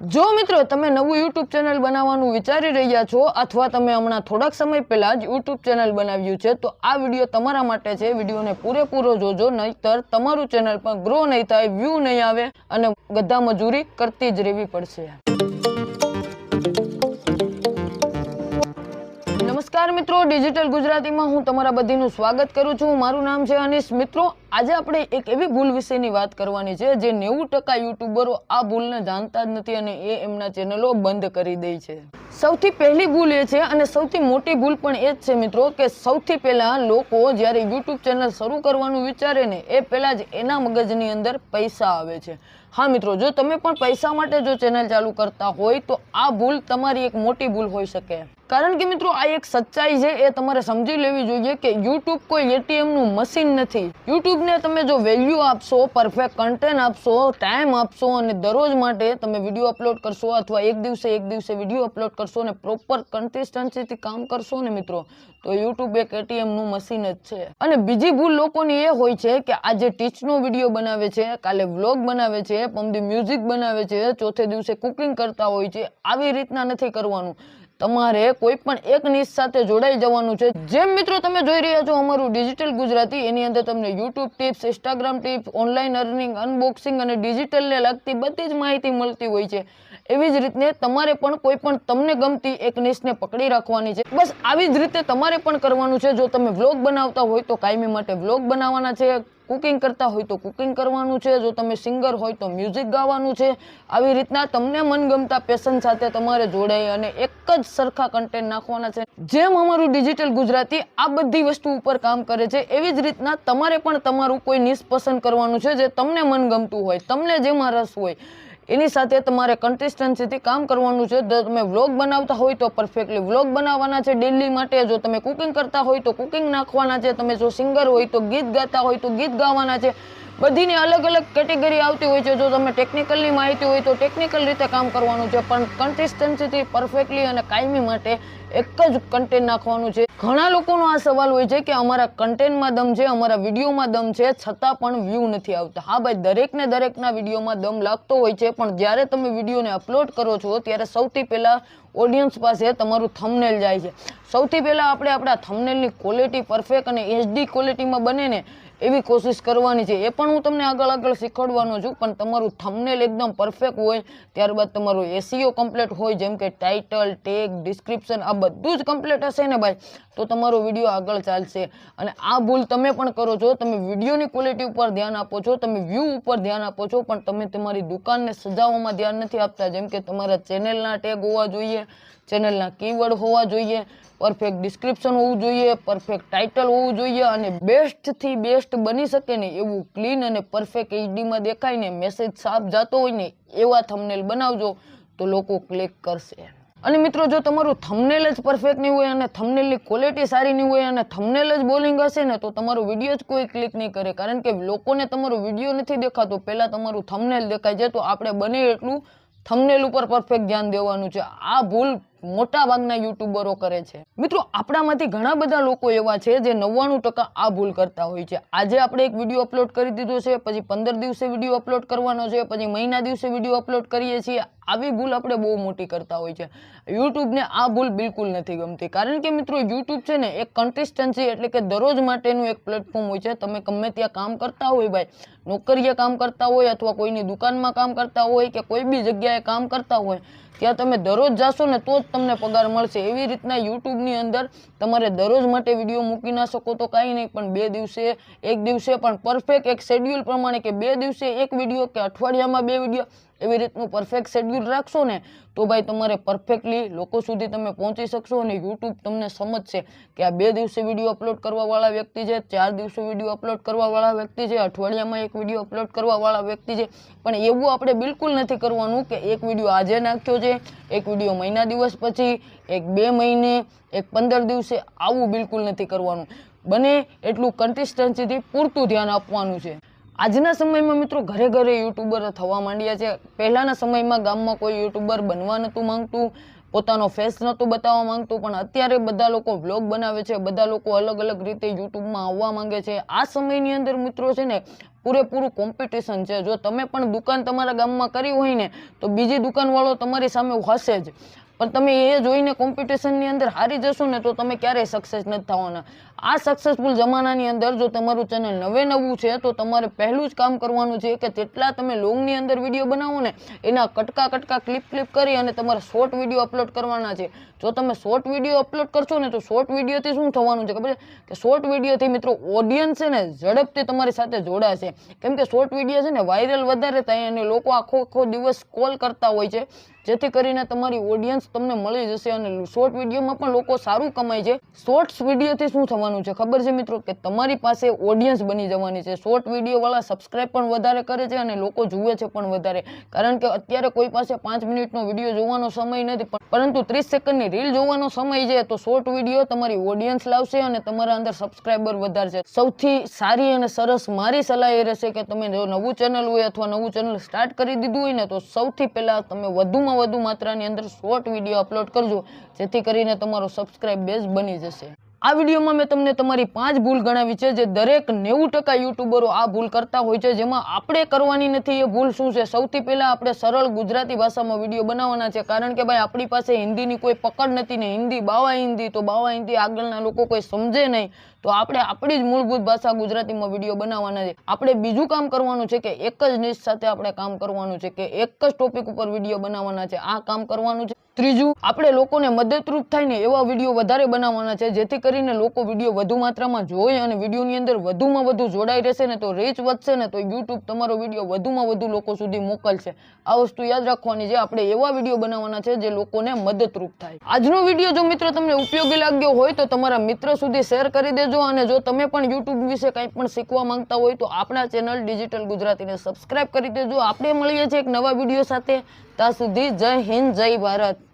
જો મિત્રો તમે નવું યુટ્યુબ ચેનલ બનાવવાનું વિચારી રહ્યા છો અથવા તમે હમણાં થોડાક સમય પહેલા જ યુટ્યુબ ચેનલ બનાવ્યું છે, તો આ વીડિયો તમારા માટે છે. વિડીયોને પૂરેપૂરો જોજો, નહીતર તમારું ચેનલ પણ ગ્રો નહીં થાય વ્યૂ નહીં આવે અને ગધા મજૂરી કરતી જ રહેવી પડશે. નમસ્કાર મિત્રો ડિજિટલ ગુજરાતીમાં હું તમારા બધીનું સ્વાગત કરું છું. મારું નામ છે અનિશ. મિત્રો આજે આપણે એક એવી ભૂલ વિશેની વાત કરવાની છે જે નેવું ટકા યુટ્યુબરો આ ભૂલને જાણતા જ નથી અને એ એમના ચેનલો બંધ કરી દે છે. સૌથી પહેલી ભૂલ એ છે અને સૌથી મોટી ભૂલ પણ એ જ છે મિત્રો કે સૌથી પહેલા લોકો જ્યારે યુટ્યુબ ચેનલ શરૂ કરવાનું વિચારે ને એ પહેલા જ એના મગજની અંદર પૈસા આવે છે. હા મિત્રો, જો તમે પણ પૈસા માટે જો ચેનલ ચાલુ કરતા હોય તો આ ભૂલ તમારી એક મોટી ભૂલ હોઈ શકે. કારણ કે મિત્રો, આ એક સચ્ચાઈ છે એ તમારે સમજી લેવી જોઈએ કે યુટ્યુબ કોઈ એટીએમનું મશીન નથી. યુટ્યુબ ને તમે જો વેલ્યુ આપશો પરફેક્ટ કન્ટેન્ટ આપશો ટાઈમ આપશો અને દરરોજ માટે તમે વીડિયો અપલોડ કરશો અથવા એક દિવસે એક દિવસે વીડિયો અપલોડ કરશો અને પ્રોપર કન્સિસ્ટન્સીથી કામ કરશો ને મિત્રો, તો યુટ્યુબ એક એટીએમનું મશીન જ છે. અને બીજી ભૂલ લોકોની એ હોય છે કે આજે ટીચનો વીડિયો બનાવે છે, કાલે વ્લોગ બનાવે છે પમદી મ્યુઝિક બનાવે છે, ચોથે દિવસે કુકિંગ કરતા હોય છે, આવી રીતના નથી કરવાનું. તમારે કોઈ પણ એક નિશ સાથે જોડાઈ જવાનું છે. જેમ મિત્રો તમે જોઈ રહ્યા છો અમારું ડિજિટલ ગુજરાતી, એની અંદર તમને YouTube tips Instagram tips online earning unboxing અને ડિજિટલને લગતી બધી જ માહિતી મળતી હોય છે. એવી જ રીતે તમારે પણ કોઈ પણ તમને ગમતી એક નિશને પકડી રાખવાની છે. બસ આવી જ રીતે તમારે પણ કરવાનું છે. જો તમે વ્લોગ બનાવતા હોય તો કાયમી માટે વ્લોગ બનાવવાના છે. કુકિંગ કરતા હોય તો કુકિંગ કરવાનું છે. જો તમે સિંગર હોય તો મ્યુઝિક ગાવાનું છે. આવી રીતના તમને મનગમતા પેશન સાથે તમારે જોડાઈ અને એક જ સરખા કન્ટેન્ટ નાખવાના છે. જેમ અમારું ડિજિટલ ગુજરાતી આ બધી વસ્તુ ઉપર કામ કરે છે, એવી જ રીતના તમારે પણ તમારું કોઈ નિશ પસંદ કરવાનું છે જે તમને મનગમતું હોય, તમને જેમાં રસ હોય એની સાથે તમારે કન્સિસ્ટન્સીથી કામ કરવાનું છે. જો તમે વ્લોગ બનાવતા હોય તો પરફેક્ટલી વ્લોગ બનાવવાના છે ડેલી માટે. જો તમે કુકિંગ કરતા હોય તો કુકિંગ નાખવાના છે. તમે જો સિંગર હોય તો ગીત ગાતા હોય તો ગીત ગાવાના છે. બધીની અલગ અલગ કેટેગરી આવતી હોય છે. જો તમે ટેકનિકલની માહિતી હોય તો ટેકનિકલ રીતે કામ કરવાનું છે. પણ કન્સિસ્ટન્સીથી પરફેક્ટલી અને કાયમી માટે એક જ કન્ટેન્ટ નાખવાનું છે. ઘણા લોકોનો આ સવાલ હોય છે કે અમારા કન્ટેન્ટમાં દમ છે, અમારા વિડીયોમાં દમ છે, છતાં પણ વ્યૂ નથી આવતા. હા ભાઈ, દરેકને દરેકના વિડીયોમાં દમ લાગતો હોય છે, પણ જ્યારે તમે વિડીયોને અપલોડ કરો છો, ત્યારે સૌથી પહેલાં ઓડિયન્સ પાસે તમારું થમનેલ જાય છે. સૌથી પહેલાં આપણે આપણા થમનેલની ક્વોલિટી પરફેક્ટ અને એચડી ક્વોલિટીમાં બને ને એવી કોશિશ કરવાની છે. એ પણ હું તમને આગળ આગળ શીખવાડવાનો છું, પણ તમારું થંબનેલ એકદમ પરફેક્ટ હોય, ત્યારબાદ તમારું એસીઓ કમ્પ્લીટ હોય, જેમ કે ટાઇટલ ટેગ ડિસ્ક્રિપ્શન આ બધું જ કમ્પ્લીટ હશે ને ભાઈ? તો તમારો વીડિયો આગળ ચાલશે. અને આ ભૂલ તમે પણ કરો છો. તમે વિડીયોની ક્વોલિટી ઉપર ધ્યાન આપો છો, તમે વ્યૂ ઉપર ધ્યાન આપો છો, પણ તમે તમારી દુકાનને સજાવવામાં ધ્યાન નથી આપતા. જેમ કે તમારા ચેનલના ટેગ હોવા જોઈએ ચેનલના કીવર્ડ હોવા જોઈએ પરફેક્ટ ડિસ્ક્રિપ્શન હોવું જોઈએ પરફેક્ટ ટાઇટલ હોવું જોઈએ અને બેસ્ટથી બેસ્ટ બની શકે ને એવું ક્લીન અને પરફેક્ટ એચડીમાં દેખાય ને મેસેજ સાફ જતો હોય ને એવા થંબનેલ બનાવજો તો લોકો ક્લિક કરશે. અને મિત્રો, જો તમારું થંબનેલ જ પરફેક્ટ નહીં હોય અને થંબનેલની ક્વોલિટી સારી નહીં હોય અને થંબનેલ જ બોલિંગ હશે ને, તો તમારો વીડિયો જ કોઈ ક્લિક નહીં કરે. કારણ કે લોકોને તમારો વીડિયો નથી દેખાતો. પહેલાં તમારું થંબનેલ દેખાય છે તો આપણે બને એટલું થંબનેલ ઉપર પરફેક્ટ ધ્યાન દેવાનું છે. આ ભૂલ મોટા ભાગના યુટ્યુબરો કરે છે. મિત્રો, આપણામાંથી ઘણા બધા લોકો એવા છે જે નવ્વાણું ટકા આ ભૂલ કરતા હોય છે. આજે આપણે એક વીડિયો અપલોડ કરી દીધો છે, પછી પંદર દિવસે વીડિયો અપલોડ કરવાનો છે, પછી મહિના દિવસે વીડિયો અપલોડ કરીએ છીએ. આવી ભૂલ આપણે બહુ મોટી કરતા હોય છે. યુટ્યુબને આ ભૂલ બિલકુલ નથી ગમતી. કારણ કે મિત્રો યુટ્યુબ છે ને એક કન્સિસ્ટન્સી એટલે કે દરરોજ માટેનું એક પ્લેટફોર્મ હોય છે. તમે ગમે ત્યાં કામ કરતા હોય ભાઈ, નોકરીએ કામ કરતા હોય અથવા કોઈની દુકાનમાં કામ કરતા હોય કે કોઈ બી જગ્યાએ કામ કરતા હોય, ત્યાં તમે દરરોજ જાશો ને તો જ તમને પગાર મળશે. એવી રીતના યુટ્યુબની અંદર તમારે દરરોજ માટે વીડિયો મૂકી ના શકો તો કાંઈ નહીં, પણ બે દિવસે એક દિવસે પણ પરફેક્ટ એક શેડ્યુલ પ્રમાણે કે બે દિવસે એક વીડિયો કે અઠવાડિયામાં બે વીડિયો એવી રીતનું પરફેક્ટ શેડ્યુલ રાખશો ને, તો ભાઈ તમારે પરફેક્ટલી લોકો સુધી તમે પહોંચી શકશો અને યુટ્યુબ તમને સમજશે કે આ બે દિવસે વીડિયો અપલોડ કરવાવાળા વ્યક્તિ છે, ચાર દિવસે વીડિયો અપલોડ કરવાવાળા વ્યક્તિ છે, અઠવાડિયામાં એક વીડિયો અપલોડ કરવાવાળા વ્યક્તિ છે. પણ એવું આપણે બિલકુલ નથી કરવાનું કે એક વીડિયો આજે નાખ્યો છે, એક વીડિયો મહિના દિવસ પછી, એક બે મહિને, એક પંદર દિવસે, આવું બિલકુલ નથી કરવાનું. બને એટલું કન્સિસ્ટન્સીથી પૂરતું ધ્યાન આપવાનું છે. આજના સમયમાં મિત્રો ઘરે ઘરે યુટ્યુબર થવા માંડ્યા છે. પહેલાંના સમયમાં ગામમાં કોઈ યુટ્યુબર બનવા નહોતું માંગતું, પોતાનો ફેસ નહોતું બતાવવા માંગતું, પણ અત્યારે બધા લોકો વ્લોગ બનાવે છે, બધા લોકો અલગ અલગ રીતે યુટ્યુબમાં આવવા માંગે છે. આ સમયની અંદર મિત્રો છે ને, પૂરેપૂરું કોમ્પિટિશન છે. જો તમે પણ દુકાન તમારા ગામમાં કરી હોય ને, તો બીજી દુકાનવાળો તમારી સામે હશે જ. પણ તમે એ જોઈને કોમ્પિટિશનની અંદર હારી જશો ને તો તમે ક્યારેય સક્સેસ નથી થવાના. આ સક્સેસફુલ જમાનાની અંદર જો તમારું ચેનલ નવે નવું છે, તો તમારે પહેલું જ કામ કરવાનું છે કે જેટલા તમે લોંગની અંદર વીડિયો બનાવો ને, એના કટકા કટકા ક્લિપ ક્લિપ કરી અને તમારે શોર્ટ વીડિયો અપલોડ કરવાના છે. જો તમે શોર્ટ વીડિયો અપલોડ કરશો ને, તો શોર્ટ વિડીયોથી શું થવાનું છે ખબર છે? કે શોર્ટ વિડીયોથી મિત્રો ઓડિયન્સ છે ને ઝડપથી તમારી સાથે જોડાશે. કેમ કે શોર્ટ વીડિયો છે ને વાયરલ વધારે થાય અને લોકો આખો આખો દિવસ કોલ કરતા હોય છે. જેથી કરીને તમારી ઓડિયન્સ તમને મળી જશે અને શોર્ટ વિડીયોમાં પણ લોકો સારું કમાય છે. શોર્ટ્સ વિડીયોથી શું થવાનું છે ખબર છે મિત્રો? કે તમારી પાસે ઓડિયન્સ બની જવાની છે. શોર્ટ વિડીયોવાળા સબસ્ક્રાઈબ પણ વધારે કરે છે અને લોકો જુએ છે પણ વધારે. કારણ કે અત્યારે કોઈ પાસે પાંચ મિનિટનો વીડિયો જોવાનો સમય નથી પરંતુ ત્રીસ સેકન્ડની રીલ જોવાનો સમય છે, તો શોર્ટ વીડિયો તમારી ઓડિયન્સ લાવશે અને તમારા અંદર સબસ્ક્રાઈબર વધારશે. સૌથી સારી અને સરસ મારી સલાહ એ રહેશે કે તમે જો નવું ચેનલ હોય અથવા નવું ચેનલ સ્ટાર્ટ કરી દીધું હોય ને, તો સૌથી પહેલા તમે વધુમાં વધુ માત્રાની અંદર શોર્ટ વીડિયો અપલોડ કરજો, જેથી કરીને તમારો સબસ્ક્રાઇબ બેઝ બની જશે. આ વિડીયોમાં મેં તમને તમારી પાંચ ભૂલ ગણાવી છે, જે દરેક નેવું ટકા યુટ્યુબરો આ ભૂલ કરતા હોય છે, જેમાં આપણે કરવાની નથી, એ ભૂલ શું છે? સૌથી પહેલાં આપણે સરળ ગુજરાતી ભાષામાં વીડિયો બનાવવાના છે, કારણ કે ભાઈ આપણી પાસે હિન્દીની કોઈ પકડ નથી ને હિન્દી બાવા હિન્દી, તો બાવા હિન્દી આગળના લોકો કોઈ સમજે નહીં. તો આપણે આપણી જ મૂળભૂત ભાષા ગુજરાતીમાં વીડિયો બનાવવાના છે. આપણે બીજું કામ કરવાનું છે કે એક જ નિશ સાથે આપણે કામ કરવાનું છે કે એક જ ટોપિક ઉપર વીડિયો બનાવવાના છે. આ કામ કરવાનું છે. ત્રીજું, આપણે લોકોને મદદરૂપ થાય ને એવા વીડિયો વધારે બનાવવાના છે, જેથી કરીને લોકો વીડિયો વધુ માત્રામાં જોઈ અને વિડીયોની અંદર વધુમાં વધુ જોડાઈ રહેશે ને તો રીચ વધશે ને તો યુટ્યુબ તમારો વીડિયો વધુમાં વધુ લોકો સુધી મોકલશે. આ વસ્તુ યાદ રાખવાની છે. આપણે એવા વીડિયો બનાવવાના છે જે લોકોને મદદરૂપ થાય. આજનો વીડિયો જો મિત્રો તમને ઉપયોગી લાગ્યો હોય તો તમારા મિત્ર સુધી શેર કરી દેજો. અને જો તમે પણ યુટ્યુબ વિશે કંઈ પણ શીખવા માંગતા હોય તો આપણા ચેનલ ડિજિટલ ગુજરાતીને સબસ્ક્રાઈબ કરી દેજો. આપણે મળીએ છીએ એક નવા વીડિયો સાથે. ત્યાં સુધી જય હિન્દ, જય ભારત.